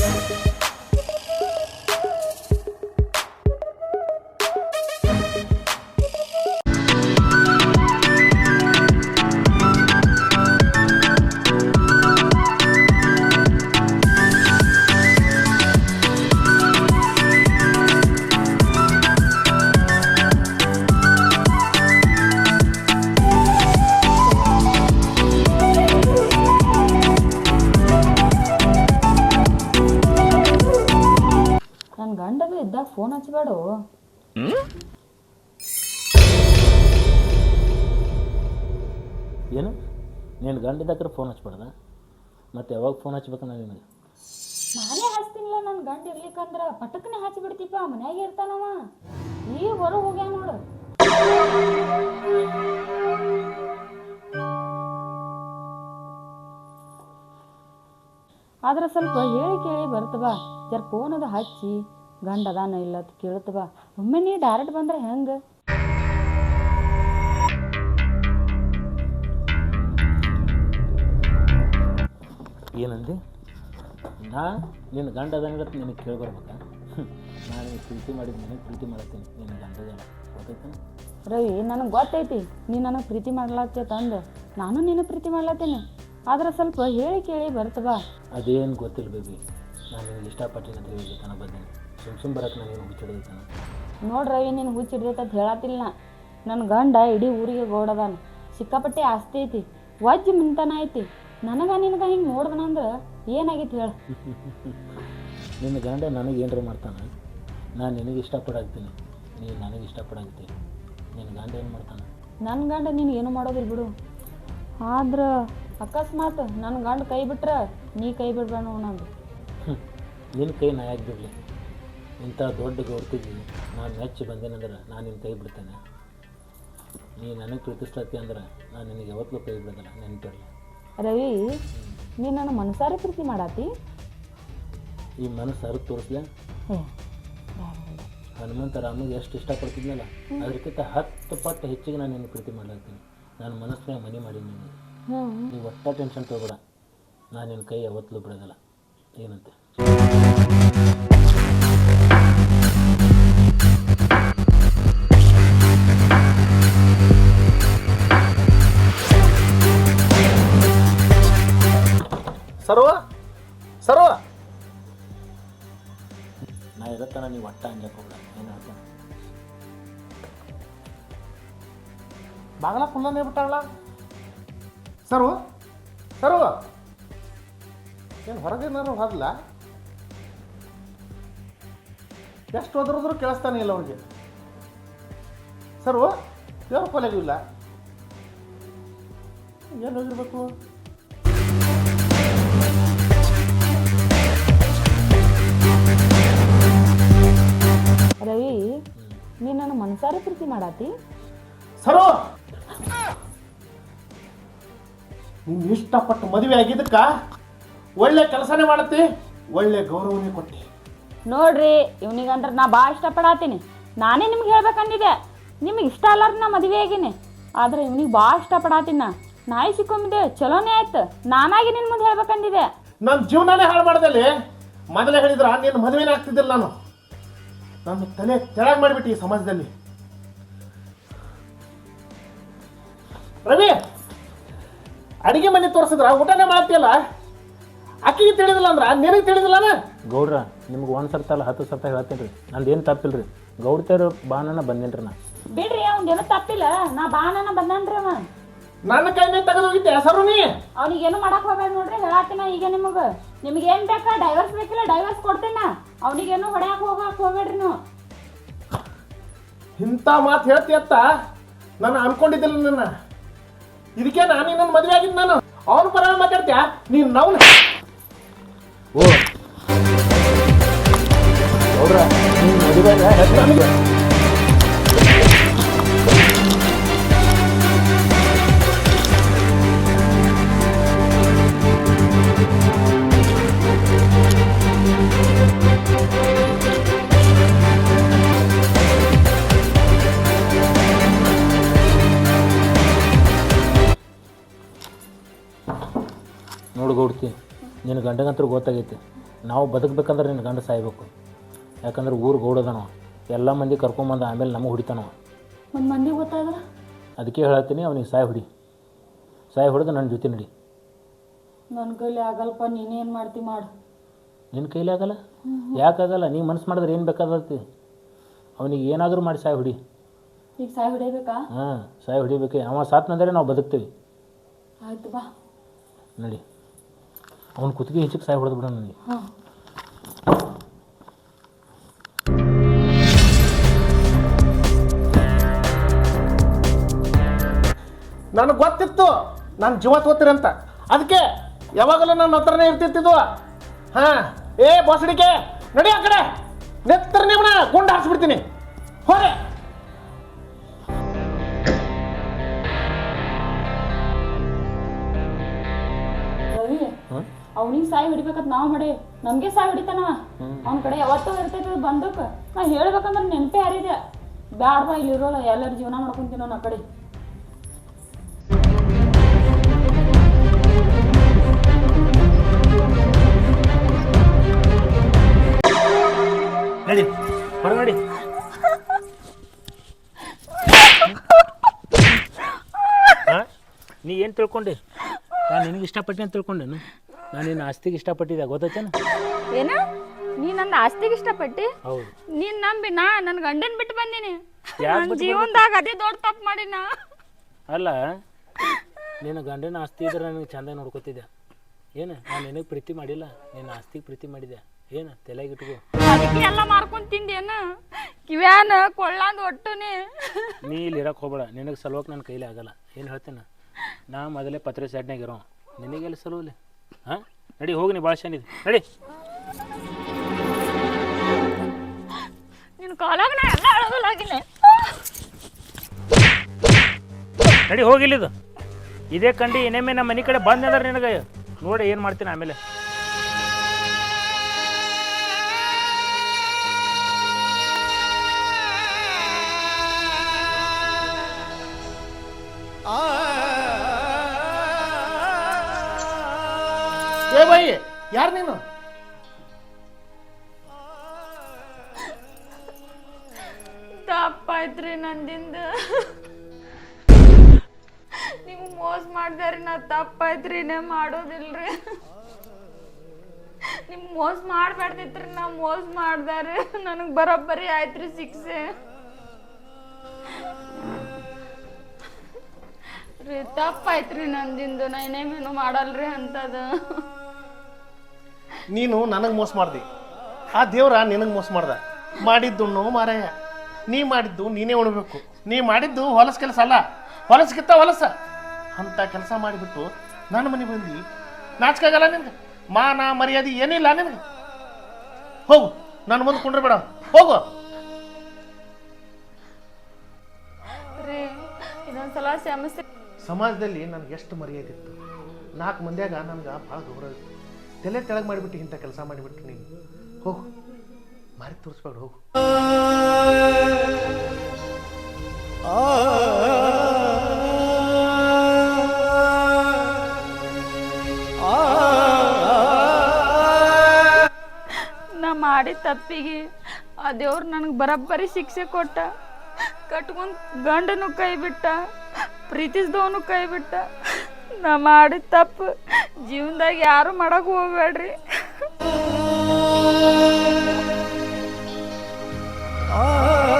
ನನ್ನ ಫೋನ್ ಹಚ್ಚಬೇಡು ಏನು? ನೀನು ಗಂಡಿದ್ದಕ್ರೆ ಫೋನ್ ಹಚ್ಬಾರ್ದ ಮತ್ತು ಯಾವಾಗ ಫೋನ್ ಹಚ್ಬೇಕನ್ನ ನಿನಗೆ? ನಾನೇ ಹಚ್ತೀನಿಲ್ಲ ನನ್ನ ಗಂಡ ಇರ್ಲಿಕ್ಕಂದ್ರ ಪಟಕ್ನೆ ಹಚ್ಚಿಬಿಡ್ತೀಪ ಮನ್ಯಾಗ ಇರ್ತಾನವ. ಈಗ ಹೊರ ಹೋಗ್ಯಾನ ನೋಡು. ಆದ್ರೆ ಸ್ವಲ್ಪ ಹೇಳಿ ಕೇಳಿ ಬರ್ತವ ಜರ್ ಫೋನ್ ಅದು ಹಚ್ಚಿ. ಗಂಡ ಅದಾನ ಇಲ್ಲ ಅಂತ ಬಾ. ಒಮ್ಮೆ ನೀ ಡೈರೆಕ್ಟ್ ಬಂದ್ರೆ ಹೆಂಗೆ? ಏನಂದಿ? ನಾ ನಿನ್ನ ಗಂಡ ಅದಂಗತ್ತೆ ನಿನಗೆ ಕೇಳ್ಬರ್ಬೇಕಾ ನಾನು ನಿನಗೆ ಪ್ರೀತಿ ಮಾಡಿದ ನಿನಗೆ ಪ್ರೀತಿ ಮಾಡತ್ತೀನಿ. ನಿನ್ನ ಗೊತ್ತೈತೇನು ರವಿ ನನಗೆ ಗೊತ್ತೈತಿ. ನೀ ನನಗೆ ಪ್ರೀತಿ ಮಾಡ್ಲಾತ್ತೆ ಅಂದ ನಾನು ನಿನ್ನ ಪ್ರೀತಿ ಮಾಡ್ಲತ್ತೀನಿ. ಆದ್ರೆ ಸ್ವಲ್ಪ ಹೇಳಿ ಕೇಳಿ ಬರ್ತವಾ ಅದೇನು ಗೊತ್ತಿಲ್ಲ ಬೇಬಿ. ನಾನು ನಿನಗೆ ಇಷ್ಟಪಟ್ಟಿನ ತನ ಬಂದೇನೆ. ಸುಮ್ ಸುಮ್ ಬರಕ್ಕೆ ನನಗೇನು ಹುಚ್ಚಿಡ್ದೈತನ ನೋಡ್ರಿ ನೀನು ಹುಚ್ಚಿಡ್ದೈತೆ ಅಂತ ಹೇಳತ್ತಿಲ್ಲ ನನ್ನ ಗಂಡ ಇಡೀ ಊರಿಗೆ ಗೋಡದಾನ. ಸಿಕ್ಕಾಪಟ್ಟೆ ಆಸ್ತಿ ಐತಿ ವಜ್ಜಿ ಮಿಂತನ ಐತಿ. ನನಗ ನಿನಗ ಹಿಂಗೆ ನೋಡ್ದನಂದ್ರೆ ಏನಾಗೈತಿ ಹೇಳ. ನಿನ್ನ ಗಂಡ ನನಗೆ ಏನರ ಮಾಡ್ತಾನೆ? ನಾನು ನಿನಗೆ ಇಷ್ಟಪಡಾಗ್ತೀನಿ. ನೀನು ನನಗೆ ಇಷ್ಟಪಡಾಗ್ತೀನಿ ನಿನ್ನ ಗಂಡ ಏನು ಮಾಡ್ತಾನೆ? ನನ್ನ ಗಂಡ ನೀನು ಏನು ಮಾಡೋದಿಲ್ಲ ಬಿಡು. ಆದ್ರೆ ಅಕಸ್ಮಾತ್ ನನ್ನ ಗಂಡ ಕೈ ಬಿಟ್ರೆ ನೀ ಕೈ ಬಿಡ್ಬೇಡ ನಂದು ನಿನ್ನ ಕೈ ನಾ ಯಾಕೆ ಬಿಡಲಿ. ಇಂಥ ದೊಡ್ಡ ಗೌರ್ತಿದ್ದೀನಿ ನಾನು ಮೆಚ್ಚಿ ಬಂದೇನಂದ್ರೆ ನಾನು ನಿನ್ನ ಕೈ ಬಿಡ್ತೇನೆ. ನೀ ನನಗೆ ಪ್ರೀತಿಸ್ಲತ್ತಿ ಅಂದ್ರೆ ನಾನು ನಿನಗೆ ಯಾವತ್ತೂ ಕೈ ಬಿಡೋದಿಲ್ಲ ನೆನಪಿರಲಿ. ರವಿ ನೀ ನನ್ನ ಮನಸಾರ ಪ್ರೀತಿ ಮಾಡಾತಿ? ಈ ಮನಸ್ಸು ಅರ್ಥ ತೋರಿಸ್ಲೆ ಹನುಮಂತ ರಾಮಗೆ ಎಷ್ಟು ಇಷ್ಟಪಡ್ತಿದ್ನಲ್ಲ ಅದಕ್ಕಿಂತ ಹತ್ತು ಪಟ್ಟು ಹೆಚ್ಚಿಗೆ ನಾನು ನಿನ್ನ ಪ್ರೀತಿ ಮಾಡ್ಲಾಗ್ತೀನಿ. ನಾನು ಮನಸ್ಸಿನ ಮನೆ ಮಾಡಿ ನೀನು. ನೀವು ಒಟ್ಟ ಟೆನ್ಷನ್ ತೊಗೊಬೇಡ. ನಾನು ನಿನ್ನ ಕೈ ಯಾವತ್ತೂ ಬಿಡೋದಿಲ್ಲ. ಏನಂತೆ? ಬಾಗಲ ಕುಲ್ಲನೇ ಬಿಟ್ಟಾಳ? Sir sir. ಏನು ಹೊರಗೇನಾರು ಹೋದ್ಲ? ಎಷ್ಟು ಹೋದ್ರದ್ರು ಕೇಳಿಸ್ತಾನೆ ಇಲ್ಲ ಅವನಿಗೆ. ಸರ್ ದೇವ್ರ ಕೊಲೆಗೂ ಇಲ್ಲ. ಏನು ಹೋಗಿರ್ಬೇಕು? ರವಿ ನೀ ನನ್ನ ಮನಸಾರೆ ಪ್ರೀತಿ ಮಾಡಾತಿ? ಸರ್ವ ನೀನು ಇಷ್ಟಪಟ್ಟು ಮದುವೆ ಆಗಿದ್ದಕ್ಕ ಒಳ್ಳೆ ಕೆಲಸನೇ ಮಾಡತ್ತಿ ಒಳ್ಳೆ ಗೌರವನೇ ಕೊಟ್ಟಿ. ನೋಡ್ರಿ ಇವ್ನಿಗಂದ್ರೆ ನಾ ಭಾಳ ಇಷ್ಟಪಡಾತೀನಿ. ನಾನೇ ನಿಮ್ಗೆ ಹೇಳ್ಬೇಕಂದಿದ್ದೆ. ನಿಮ್ಗೆ ಇಷ್ಟ ಅಲ್ಲಾರ ನಾ ಮದುವೆ ಆಗಿನಿ. ಆದ್ರೆ ಇವ್ನಿಗೆ ಭಾಳ ಇಷ್ಟಪಡಾತೀನಿ ನಾ. ನಾಯಿ ಸಿಕ್ಕೊಂಬಿದೆ ಚಲೋನೇ ಆಯ್ತು. ನಾನಾಗಿ ನಿನ್ನ ಮುಂದೆ ಹೇಳ್ಬೇಕಂದಿದ್ದೆ. ನನ್ನ ಜೀವನನೇ ಹಾಳು ಮಾಡ್ದಲ್ಲಿ. ಮೊದಲೇ ಹೇಳಿದ್ರ ನಿನ್ನ ಮದುವೆನೇ ಆಗ್ತಿದ್ದಿಲ್ಲ ನಾನು. ನನ್ನ ತಲೆ ತೆಳಗ್ ಮಾಡಿಬಿಟ್ಟು ಈ ಸಮಾಜದಲ್ಲಿ. ರವಿ! ಅಡಿಗೆ ಮನೆ ತೋರಿಸಿದ್ರ ಊಟನೇ ಮಾಡ್ತೀಯಲ್ಲ? ಅಕ್ಕಿಗೆ ತಿಳಿದಿಲ್ಲ ಅಂದ್ರ ನಿನಗೆ ತಿಳಿದಿಲ್ಲನ? ಗೌಡ್ರ ನಿಮ್ಗೆ ಒಂದು ಸರ್ತ ಅಲ್ಲ ಹತ್ತು ಸರ್ತ ಹೇಳ್ತೀನಿ ರೀ. ನಂದು ಏನು ತಪ್ಪಿಲ್ಲ ರೀ ಗೌಡ್ತೇರು ಬಾನನ ಬಂದೇನಿ ರೀ ನಾ. ಬಿಡ್ರಿ ಅವ್ನಿಗೇನು ತಪ್ಪಿಲ್ಲ. ನಾ ಬಾನನ ಬಂದಾನ್ರಿ ಅವ ನನ್ನ ಕೈನೇ ತೆಗೆದು ಹೋಗಿದ್ದೆ ಹೆಸರು ನೀ ಅವ್ನಿಗೇನು ಮಾಡಕ್ ಹೋಗ್ಬೇಡ ನೋಡ್ರಿ ಹೇಳಾತಿನ ಈಗ ನಿಮಗೆ. ನಿಮ್ಗೆ ಏನ್ ಬೇಕಾ? ಡೈವರ್ಸ್ ಬೇಕಿಲ್ಲ ಡೈವರ್ಸ್ ಕೊಡ್ತೀನ ಏನು ಹೊಡ್ಯಾಕ ಹೋಗಕ್ ಹೋಗ್ಬೇಡ್ರಿ ನೀವು. ಇಂಥ ಮಾತು ಹೇಳ್ತಿ ಅತ್ತ ನಾನು ಅನ್ಕೊಂಡಿದ್ದಿಲ್ಲ ನನ್ನ. ಇದಕ್ಕೆ ನಾನು ಇನ್ನೊಂದು ಮದುವೆ ಆಗಿದ್ದು ನಾನು. ಅವನ ಪರ ಮಾತಾಡ್ತೀಯ? ನೀನ್ ನಾವು ಓ. ನೀನ್ ನಿಮ್ಮ ನೋಡು ಗೌಡ್ತಿ ನಿನ್ನ ಗಂಡಗಂತೂ ಗೊತ್ತಾಗೈತಿ. ನಾವು ಬದುಕಬೇಕಂದ್ರೆ ನಿನ್ನ ಗಂಡ ಸಾಯ್ಬೇಕು. ಯಾಕಂದ್ರೆ ಊರು ಗೌಡದನವ ಎಲ್ಲ ಮಂದಿ ಕರ್ಕೊಂಬಂದ ಆಮೇಲೆ ನಮಗೆ ಹೊಡಿತಾನವ. ಒಂದು ಮಂದಿ ಗೊತ್ತಾಗಲ್ಲ? ಅದಕ್ಕೆ ಹೇಳತ್ತೀನಿ ಅವನಿಗೆ ಸಾಯ್ ಹೊಡಿ. ಸಾಯ್ ಹೊಡೆದು ನನ್ನ ಜೊತೆ ನಡಿ. ನನ್ನ ಕೈಲಿ ಆಗಲ್ಪ ನೀನೇನು ಮಾಡ್ತಿ ಮಾಡು. ನಿನ್ನ ಕೈಲಿ ಆಗಲ್ಲ? ಯಾಕಾಗಲ್ಲ ನೀ ಮನಸ್ಸು ಮಾಡಿದ್ರೆ ಏನು ಬೇಕಾದತಿ? ಅವನಿಗೆ ಏನಾದರೂ ಮಾಡಿ ಸಾಯ್ ಹೊಡಿ. ಈಗ ಸಾಯ್ ಹೊಡಿಬೇಕಾ? ಹಾಂ ಸಾಯ್ ಹೊಡಿಬೇಕು. ಅವ ಸಾತ್ನಂದರೆ ನಾವು ಬದುಕ್ತೀವಿ. ಆಯ್ತು ಬಾ. ನಡಿ. ಅವ್ನ ಕುತ್ತಿಗೆ ಹೆಚ್ಚಿಗೆ ಸಾಯ್ ಹೊಡೆದು ಬಿಡ ನನಗೆ ಹಾಂ. ನನಗೆ ಗೊತ್ತಿತ್ತು ನಾನು ಜೀವ ಅಂತ. ಅದಕ್ಕೆ ಯಾವಾಗಲೂ ನನ್ನ ಹತ್ರನೇ ಇರ್ತಿರ್ತಿದ್ವು. ಹಾಂ ಏ ಬಾಸಡಿಕೆ ನಡಿ ಆ ಕಡೆ. ನೆತ್ತರ ನಿಮ್ಮನ್ನ ಗುಂಡು ಹಾರಿಸ್ಬಿಡ್ತೀನಿ. ಹೋರೆ ಅವನಿಗೆ ಸಾಯಿ ಹೊಡಿಬೇಕಂತ ನಾವು ಮಾಡಿ ನಮಗೆ ಸಾಯಿ ಹೊಡಿತಾನವ ಅವನ ಕಡೆ ಯಾವತ್ತೂ ಇರ್ತೈತೆ ಬಂದಕ್ಕೆ ನಾ ಹೇಳ್ಬೇಕಂದ್ರೆ ನೆನಪೇ ಯಾರಿದೆ. ಬ್ಯಾಡ ಬಾ ಇಲ್ಲಿ ಇರೋಲ್ಲ ಎಲ್ಲರ ಜೀವನ ಮಾಡ್ಕೊಂತೀನಿ ನಾ ಕಡೆ. ನಡಿ ಹೊರ ನಡಿ ನೀ ಏನು ತಿಳ್ಕೊಂಡೆ? ನಾನು ನಿನಗೆ ಇಷ್ಟಪಟ್ಟೆ ಅಂತ ತಿಳ್ಕೊಂಡೇನು? ನಾನು ನಿನ್ನ ಆಸ್ತಿಗೆ ಇಷ್ಟಪಟ್ಟಿದ್ದೆ ಗೊತ್ತೈತೇನ? ಏನ? ನೀ ನನ್ನ ಆಸ್ತಿಗೆ ಇಷ್ಟಪಟ್ಟಿ? ಹೌದು. ನೀನ್ ನಂಬಿ ನಾ ನನ್ನ ಗಂಡನ್ ಬಿಟ್ಟು ಬಂದೀನಿ. ಯಾಕ್ ನನ್ನ ಬಿಟ್ಟು ಜೀವನದಾಗ ಅದೇ ದೊಡ್ಡ ತಪ್ಪು ಮಾಡಿನ. ಅಲ್ಲ ನಿನ್ನ ಗಂಡನ ಆಸ್ತಿ ಇದ್ರೆ ನನಗೆ ಚಂದ ನೋಡ್ಕೊತಿದ್ದೆ ಏನು ನಾನು ನಿನಗೆ ಪ್ರೀತಿ ಮಾಡಿಲ್ಲ ನಿನ್ನ ಆಸ್ತಿಗೆ ಪ್ರೀತಿ ಮಾಡಿದೆ ಏನು ತಲೆಗೆ ಇಟ್ಕೋ. ಅದಕ್ಕೆ ಎಲ್ಲ ಮಾರ್ಕೊಂಡ್ ತಿಂದೇನ ಕಿವ್ಯಾನ ಕೊಳ್ಳಾಂದ್ ಒಟ್ಟುನಿ. ನೀ ಇಲ್ಲಿ ಇರಕ್ಕೆ ಹೋಗ್ಬೇಡ ನಿನಗೆ ಸಲುವಾಗಿ ನನ್ನ ಕೈಲಿ ಆಗಲ್ಲ. ಏನು ಹೇಳ್ತೇನೆ? ನಾ ಮೊದಲೇ ಪತ್ರೆ ಸೈಡ್ನಾಗ ಇರೋ ನಿನಗೆಲ್ಲ ಸಲುವಲ್ಲಿ? ಹಾಂ? ನಡಿ ಹೋಗಿ ನೀ ಭಾಳ ಶಾನಿದೆ ನಡಿ. ನಿನ್ನ ಕಾಲಾಗ ನಾ ಎಲ್ಲ ಅಳಗಲಾಗಿಲ್ಲ ನಡಿ ಹೋಗಿಲ್ಲಿದು ಇದೇ ಕಂಡು ಇನ್ನೊಮ್ಮೆ ನಮ್ಮ ಮನೆ ಕಡೆ ಬಂದೆ ಅಂದ್ರೆ ನಿನಗೆ. ನೋಡಿ ಏನು ಮಾಡ್ತೀನಿ ಆಮೇಲೆ. ಯಾರು ನೀನು? ತಪ್ಪಾಯ್ತ್ರಿ ನಂದಿಂದ. ನೀವು ಮೋಸ ಮಾಡ್ದಾರಿ, ನಾ ತಪ್ಪಾಯ್ತ್ರಿ ನಾ ಮಾಡೋದಿಲ್ರಿ. ನಿಮ್ ಮೋಸ ಮಾಡ್ಬಾರ್ದಿತ್ರಿ, ನಾ ಮೋಸ ಮಾಡ್ದಾರಿ. ನನಗ್ ಬರೋಬ್ಬರಿ ಆಯ್ತ್ರಿ ಶಿಕ್ಷೆ. ರೀ ತಪ್ಪಾಯ್ತ್ರಿ ನಂದಿಂದು, ನಾ ಇನ್ನೇಮೇನು ಮಾಡಲ್ರಿ ಅಂತದ. ನೀನು ನನಗೆ ಮೋಸ ಮಾಡ್ದಿ. ಆ ದೇವ್ರ ನಿನಗೆ ಮೋಸ ಮಾಡ್ದ. ಮಾಡಿದ್ದು ಮಾರಯ್ಯ ನೀ ಮಾಡಿದ್ದು ನೀನೇ ಉಣ್ಬೇಕು. ನೀ ಮಾಡಿದ್ದು ಹೊಲಸ ಕೆಲಸ ಅಲ್ಲ. ಹೊಲಸಕ್ಕಿಂತ ಹೊಲಸ. ಅಂತ ಕೆಲಸ ಮಾಡಿಬಿಟ್ಟು ನನ್ನ ಮನೆ ಬಂದು ನಾಚಿಕಾಗಲ್ಲ ನಿನ್ಗೆ? ಮಾನ ಮರ್ಯಾದೆ ಏನಿಲ್ಲ ನಿನಗೆ? ಹೋಗು. ನನ್ನ ಮುಂದೆ ಕುಂಡ್ರಬೇಡ ಹೋಗು. ರೀ ಇದೊಂದ್ಸಲ ಕ್ಷಮಿಸಿ ಸಮಾಜದಲ್ಲಿ ನನಗೆ ಎಷ್ಟು ಮರ್ಯಾದೆ ಇತ್ತು. ನಾಲ್ಕು ಮಂದಿಯಾಗ ನನಗೆ ಭಾಳ ಗೌರವ ಇತ್ತು. ತಲೆ ತೆಳಗೆ ಮಾಡಿಬಿಟ್ಟು ಇಂಥ ಕೆಲಸ ಮಾಡಿಬಿಟ್ರು ನೀನು. ಹೋಗು. ಮಾರಿ ತೋರಿಸ್ಬೇಡ, ಹೋಗು. ನಾ ಮಾಡಿದ ತಪ್ಪಿಗೆ ಆ ದೇವ್ರು ನನಗೆ ಬರಬ್ಬರಿ ಶಿಕ್ಷೆ ಕೊಟ್ಟ. ಕಟ್ಕೊಂಡು ಗಂಡನು ಕೈ ಬಿಟ್ಟ, ಪ್ರೀತಿಸಿದವನು ಕೈ ಬಿಟ್ಟ. ನಾ ಮಾಡಿದ ತಪ್ಪು. ಜೀವನದಾಗ ಯಾರು ಮಾಡಕ್ ಹೋಗ್ಬೇಡ್ರಿ. ಆ.